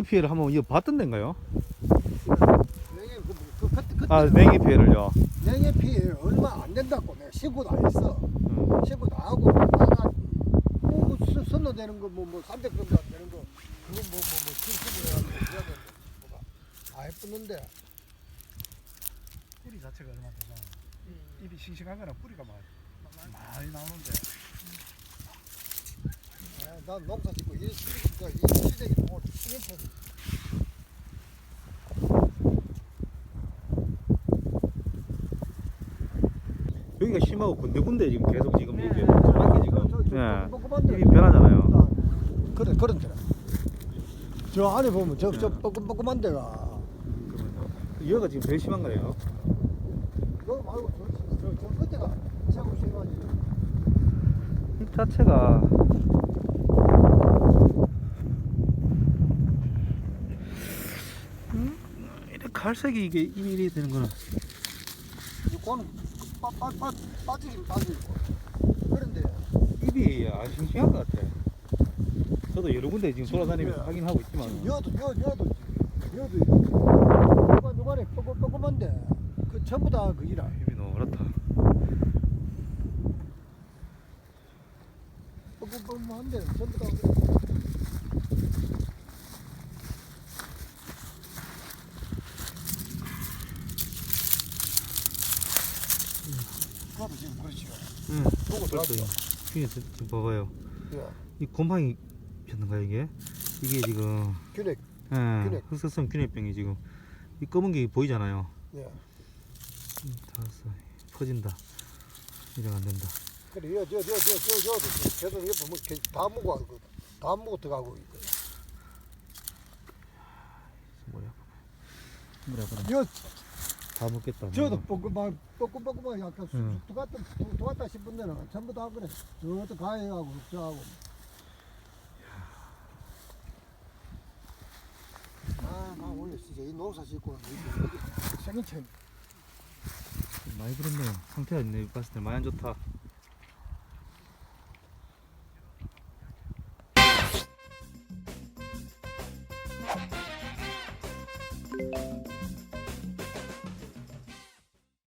고라니 피해를 한번 이거 봤던 데인가요? 냉해 그, 그, 그, 그때 아 냉해 피해를요. 냉해 피해 얼마 안 된다고 내가 신고 다 했어. 음. 신고 다 하고 나가 뭐, 뭐 선도 되는 거 뭐뭐 300정도 안 되는 거 그거 뭐뭐뭐 신고 해가지고 그래야 되는데 뭐가 다 예쁘는데 뿌리 자체가 얼마 되잖아. 잎이 싱싱하거나 뿌리가 막 많이 나오는데 아, 난 농사 짓고 이 시대가 이 시대기 뭐 시민품 여기가 심하고 군데군데 지금 계속 지금 이게 조그맣게 지금 예. 잎이 변하잖아요. 그래 그런 데라 저 안에 보면 저 저 뻐끔뻐끔한 데가 여기가 지금 제일 심한 거예요. 그거 말고 저, 저, 저 끝에가 최고 심하지 잎 자체가 음, 이렇게 갈색이 이게 이렇게 되는 거는 이거는 빠, 빠, 빠, 빠지긴 빠지고 그런데 잎이 아 싱싱한 것 같아. 저도 여러 군데 지금 돌아다니면서 확인하고 있지만 지금 여도 여 여도 여도 누가 누가래 뻐끔뻐끔한데 그 전부 다 그기라 잎이 노랗다. 뻐끔뻐끔한데 전부 다 그래. 그것도 지금 그렇지요 응. 보고. 들어가죠 균이 지금 봐봐요. 예. 이 곰팡이 폈는가 이게? 이게 지금 균핵 예, 균핵. 흑사성 균핵병이 지금 이 검은 게 보이잖아요. 예. 음, 다 왔어. 퍼진다. 이래가 안 된다. 그래 여저저저저 저도 계속 옆에 뭐다 먹고 하고 다 먹고 들어가고 뭐야? 그럼 여 다 먹겠다. 저도 뭐. 뻐끔뻐 뻐끔뻐끔하게 약간 응. 쑥 같은 쑥 같다 싶은 데는 전부 다 그래 저것도 가해하고 저하고 아 나 오늘 진짜 이 농사 짓고 생긴 체 많이 그렇네요. 상태가 있네. 봤을 때 많이 안 좋다.